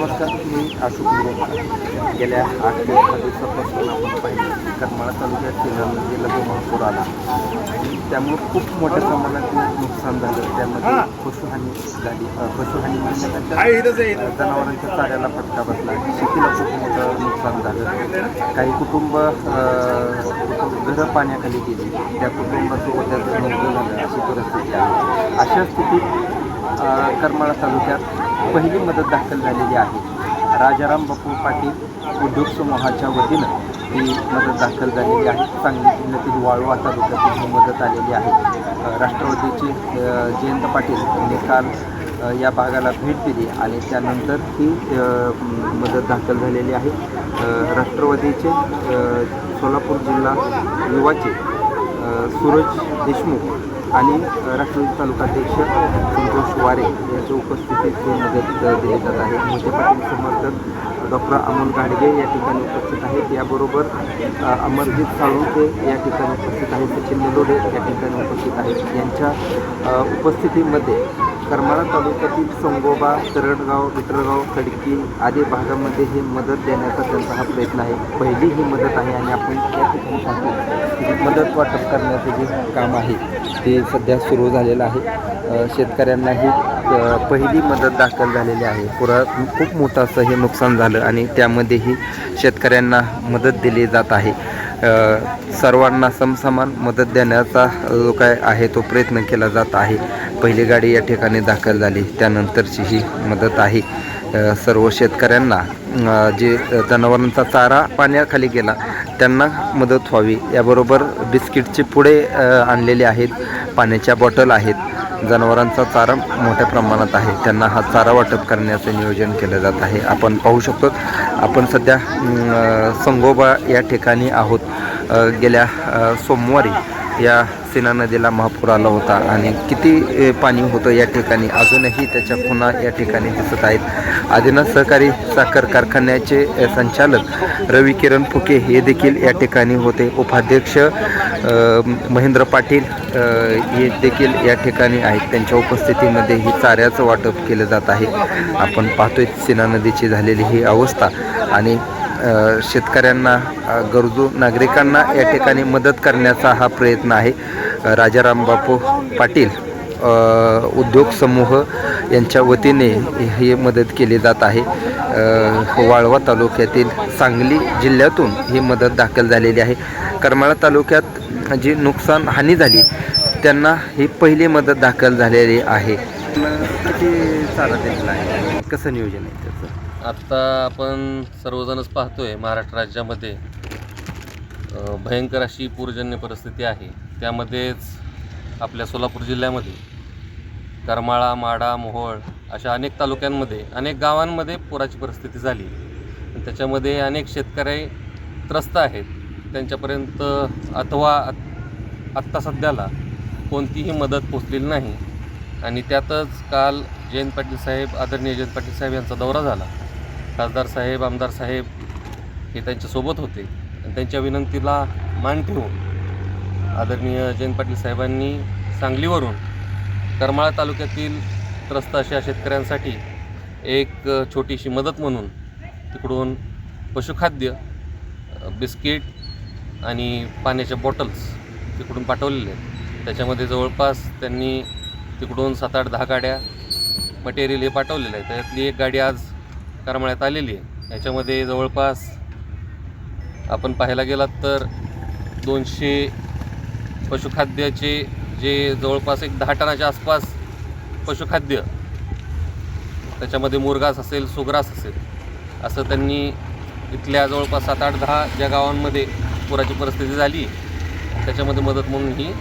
नमस्कार मी अशोक मुरोडकर गेल्या आठ ते दहा दिवसापासून आपण पाहिलं की करमाळा तालुक्यात केलं नदीला जो महापूर आला त्यामुळे खूप मोठ्या प्रमाणात नुकसान झालं. त्यामध्ये पशुहानी झाली. पशुहानी म्हणजे जनावरांच्या चाऱ्याला फटका बसला. शेतीला खूप मोठं नुकसान झालं. काही कुटुंब घरं पाण्याखाली गेली. त्या कुटुंबासोबत नव्हतं झालं. अशी परिस्थिती आहे अशा स्थितीत करमाळा तालुक्यात पहिली मदत दाखल झालेली आहे. राजाराम बापू पाटील उद्योग समूहाच्या वतीनं ही मदत दाखल झालेली आहे. सांगली जिल्ह्यातील वाळवा तालुक्यातील ही मदत आलेली आहे. राष्ट्रवादीचे जयंत पाटील यांनी काल या भागाला भेट दिली आणि त्यानंतर ही मदत दाखल झालेली आहे. राष्ट्रवादीचे सोलापूर जिल्हा युवाचे सूरज देशमुख आणि राष्ट्रवादी तालुकाध्यक्ष संतोष वारे यांच्या उपस्थितीत ही मदत दिली जात आहे. मोठे पाटील समर्थक डॉक्टर अमोल गाडगे या ठिकाणी उपस्थित आहेत. याबरोबर अमरजीत अमरजित साळुंके या ठिकाणी उपस्थित आहेत. सचिन निलोडे या ठिकाणी उपस्थित आहेत. यांच्या उपस्थितीमध्ये करमाळा तालुक्यातील संगोबा तरडगाव विठरगाव खडकी आदी भागामध्ये ही मदत देण्याचा त्यांचा हा प्रयत्न आहे. पहिली ही मदत आहे आणि आपण त्या ठिकाणी मदत वाटप करण्याचं जे काम आहे ते सध्या सुरू झालेलं आहे. शेतकऱ्यांनाही पहिली मदत दाखल झालेली आहे. पुरा खूप मोठं असं हे नुकसान झालं आणि त्यामध्येही शेतकऱ्यांना मदत दिली जात आहे. सर्वांना समसमान मदत देण्याचा जो काय आहे तो प्रयत्न केला जात आहे. पहिली गाडी या ठिकाणी दाखल झाली. त्यानंतरची ही मदत आहे. सर्व शेतकऱ्यांना जे जनावरांचा चारा पाण्याखाली गेला त्यांना मदत व्हावी. याबरोबर बिस्किटचे पुढे आणलेले आहेत. पाण्याच्या बॉटल आहेत. जनावरांचा चारा मोठ्या प्रमाणात आहे. त्यांना हा चारा वाटप करण्याचं नियोजन केलं जात आहे. आपण पाहू शकतो आपण सध्या संगोबा या ठिकाणी आहोत. गेल्या सोमवारी या सिना नदीला महापूर आला होता आणि किती पाणी होतं या ठिकाणी? अजूनही त्याच्या खुणा या ठिकाणी दिसत आहेत. आदिनाथ सहकारी साखर कारखान्याचे संचालक रवी किरण फुके हे देखील या ठिकाणी होते. उपाध्यक्ष महेंद्र पाटील हे देखील या ठिकाणी आहेत. त्यांच्या उपस्थितीमध्ये ही चाऱ्याचं वाटप केलं जात आहे. आपण पाहतोय सिना नदीची झालेली ही अवस्था आणि शेतकऱ्यांना गरजू नागरिकांना या ठिकाणी मदत करण्याचा हा प्रयत्न आहे. राजाराम बापू पाटील उद्योग समूह यांच्या वतीने ही मदत केली जात आहे. वाळवा तालुक्यातील सांगली जिल्ह्यातून ही मदत दाखल झालेली आहे. करमाळा तालुक्यात जी नुकसान हानी झाली त्यांना ही पहिली मदत दाखल झालेली आहे. किती चारा दिलेला आहे? कसं नियोजन आहे आत्ता आपण सर्वजणच पाहतो आहे महाराष्ट्र राज्यामध्ये भयंकर अशी पूरजन्य परिस्थिती आहे. त्यामध्येच आपल्या सोलापूर जिल्ह्यामध्ये करमाळा माडा मोहोळ अशा अनेक तालुक्यांमध्ये अनेक गावांमध्ये पुराची परिस्थिती झाली. आणि त्याच्यामध्ये अनेक शेतकरी त्रस्त आहेत. त्यांच्यापर्यंत अथवा आत- आत्ता सध्याला कोणतीही मदत पोचलेली नाही. आणि त्यातच काल जयंत पाटील साहेब आदरणीय जयंत पाटील साहेब यांचा दौरा झाला. खासदार साहेब आमदार साहेब हे त्यांच्यासोबत होते. आणि त्यांच्या विनंतीला मान ठेवून आदरणीय जयंत पाटील साहेबांनी सांगलीवरून करमाळा तालुक्यातील त्रस्त अशा शेतकऱ्यांसाठी एक छोटीशी मदत म्हणून तिकडून पशुखाद्य बिस्किट आणि पाण्याच्या बॉटल्स तिकडून पाठवलेले आहेत. त्याच्यामध्ये जवळपास त्यांनी तिकडून सात आठ दहा गाड्या मटेरियल हे पाठवलेलं आहे त्यातली एक गाडी आज करमण्यात आलेली आहे. याच्यामध्ये जवळपास आपण पाहायला गेलात तर दोनशे पशुखाद्याचे जे जवळपास एक दहा टनाच्या आसपास पशुखाद्य त्याच्यामध्ये मुरगास असेल सुग्रास असेल असं त्यांनी इथल्या जवळपास सात आठ दहा ज्या गावांमध्ये पुराची परिस्थिती झाली त्याच्यामध्ये मदत म्हणून ही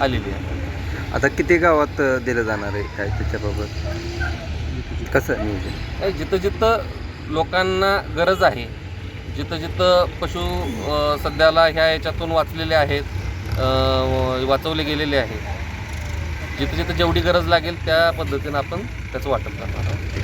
आलेली आहे. आता किती गावात दिलं जाणार आहे काय त्याच्याबाबत? कसं नियोजन? नाही, जिथं जिथं लोकांना गरज आहे जिथं जिथं पशु अ, सध्याला ह्या याच्यातून वाचलेले आहेत अ, वाचवले गेलेले आहेत जिथं जिथं जेवढी गरज लागेल त्या पद्धतीनं आपण त्याचं वाटप करणार आहोत.